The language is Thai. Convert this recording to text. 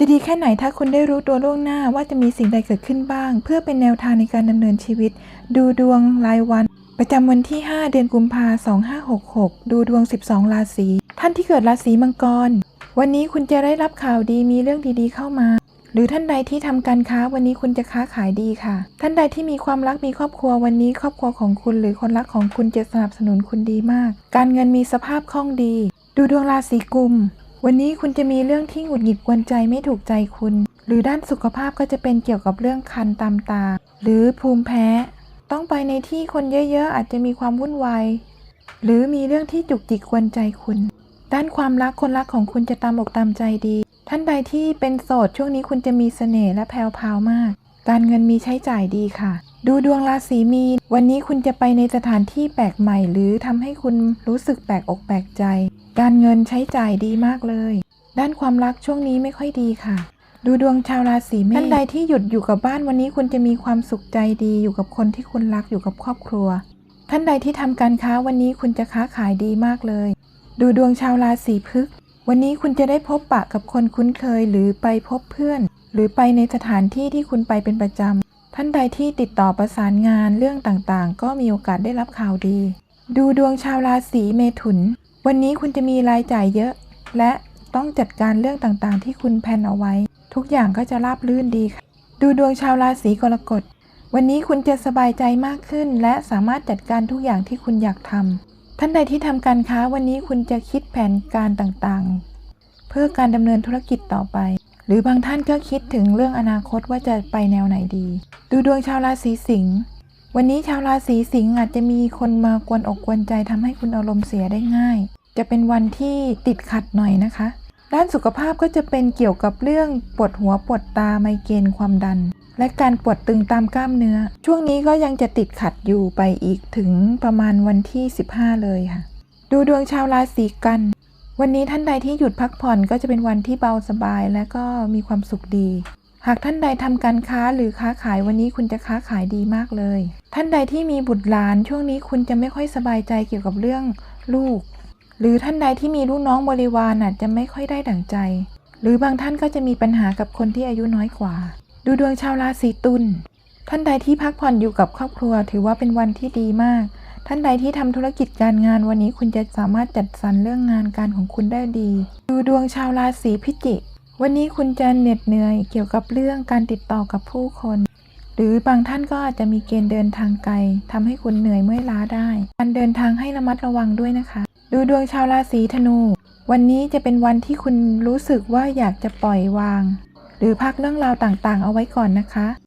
จะดีแค่ไหนถ้าคุณได้รู้ตัวล่วงหน้าว่าจะมีสิ่งใดเกิดขึ้นบ้าง เพื่อเป็นแนวทางในการดำเนินชีวิต ดูดวงรายวัน ประจำวันที่ 5 เดือนกุมภา2566 ดูดวง 12 ราศี ท่านที่เกิดราศีมังกร วันนี้คุณจะได้รับข่าวดีมีเรื่องดีๆเข้ามา หรือท่านใดที่ทำการค้าวันนี้คุณจะค้าขายดีค่ะ ท่านใดที่มีความรักมีครอบครัววันนี้ ครอบครัวของคุณ หรือคนรักของคุณจะสนับสนุนคุณดีมาก การเงินมีสภาพคล่องดี ดูดวงราศีกุม วันนี้คุณจะมีเรื่องที่หงุดหงิดกวนใจไม่ถูกใจคุณ หรือด้านสุขภาพก็จะเป็นเกี่ยวกับเรื่องคันตามตา หรือภูมิแพ้ ต้องไปในที่คนเยอะๆ อาจจะมีความวุ่นวายหรือมีเรื่องที่จุกจิกกวนใจคุณ ด้านความรักคนรักของคุณจะตามอกตามใจดี ท่านใดที่เป็นโสดช่วงนี้คุณจะมีเสน่ห์และแพรวพราวมาก การเงินมีใช้จ่ายดีค่ะ ดูดวงราศีมีนวันนี้คุณจะไปในสถานที่แปลกใหม่ หรือทำให้คุณรู้สึกแปลกอกแปลกใจ การเงินใช้จ่ายดีมากเลย ด้านความรักช่วงนี้ไม่ค่อยดีค่ะ ดูดวงชาวราศีเมษท่านใดที่หยุดอยู่กับบ้านวันนี้คุณจะมีความสุขใจดีอยู่กับคนที่คุณรักอยู่กับครอบครัว ท่านใดที่ทำการค้าวันนี้คุณจะค้าขายดีมากเลย ดูดวงชาวราศีพฤษภวันนี้คุณจะได้พบปะกับคนคุ้นเคยหรือไปพบเพื่อน หรือไปในสถานที่ที่คุณไปเป็นประจำท่านใดที่ติดต่อประสานงานเรื่องต่างๆ ก็มีโอกาสได้รับข่าวดี ดูดวงชาวราศีเมถุน วันนี้คุณจะมีรายจ่ายเยอะ และต้องจัดการเรื่องต่างๆ ที่คุณแพนเอาไว้ ทุกอย่างก็จะราบรื่นดีค่ะ ดูดวงชาวราศีกรกฎ วันนี้คุณจะสบายใจมากขึ้น และสามารถจัดการทุกอย่างที่คุณอยากทำท่านใดที่ทำการค้าวันนี้คุณจะคิดแผนการต่างๆ เพื่อการดำเนินธุรกิจต่อไป หรือบางท่านก็คิดถึงเรื่องอนาคตว่าจะไปแนวไหนดี ดูดวงชาวราศีสิงห์ วันนี้ชาวราศีสิงห์อาจจะมีคนมากวนอกกวนใจทำให้คุณอารมณ์เสียได้ง่าย จะเป็นวันที่ติดขัดหน่อยนะคะ ด้านสุขภาพก็จะเป็นเกี่ยวกับเรื่องปวดหัวปวดตาไมเกรนความดัน และการปวดตึงตามกล้ามเนื้อ ช่วงนี้ก็ยังจะติดขัดอยู่ไปอีกถึงประมาณวันที่ 15 เลยค่ะ ดูดวงชาวราศีกัน วันนี้ท่านใดที่หยุดพักผ่อนก็จะเป็นวันที่เบาสบายและก็มีความสุขดี หากท่านใดทำการค้าหรือค้าขายวันนี้คุณจะค้าขายดีมากเลย ท่านใดที่มีบุตรหลานช่วงนี้คุณจะไม่ค่อยสบายใจเกี่ยวกับเรื่องลูก หรือท่านใดที่มีลูกน้องบริวารอาจจะไม่ค่อยได้ดั่งใจ หรือบางท่านก็จะมีปัญหากับคนที่อายุน้อยกว่า ดูดวงชาวราศีตุลท่านใดที่พักผ่อนอยู่กับครอบครัว ถือว่าเป็นวันที่ดีมาก ท่านใดที่ทำธุรกิจการงานวันนี้คุณจะสามารถจัดสรรเรื่องงานการของคุณได้ดี ดูดวงชาวราศีพิจิก วันนี้คุณจะเหน็ดเหนื่อยเกี่ยวกับเรื่องการติดต่อกับผู้คน หรือบางท่านก็อาจจะมีเกณฑ์เดินทางไกลทำให้คุณเหนื่อยเมื่อยล้าได้ การเดินทางให้ระมัดระวังด้วยนะคะ ดูดวงชาวราศีธนู วันนี้จะเป็นวันที่คุณรู้สึกว่าอยากจะปล่อยวาง หรือพักเรื่องราวต่างๆ เอาไว้ก่อนนะคะ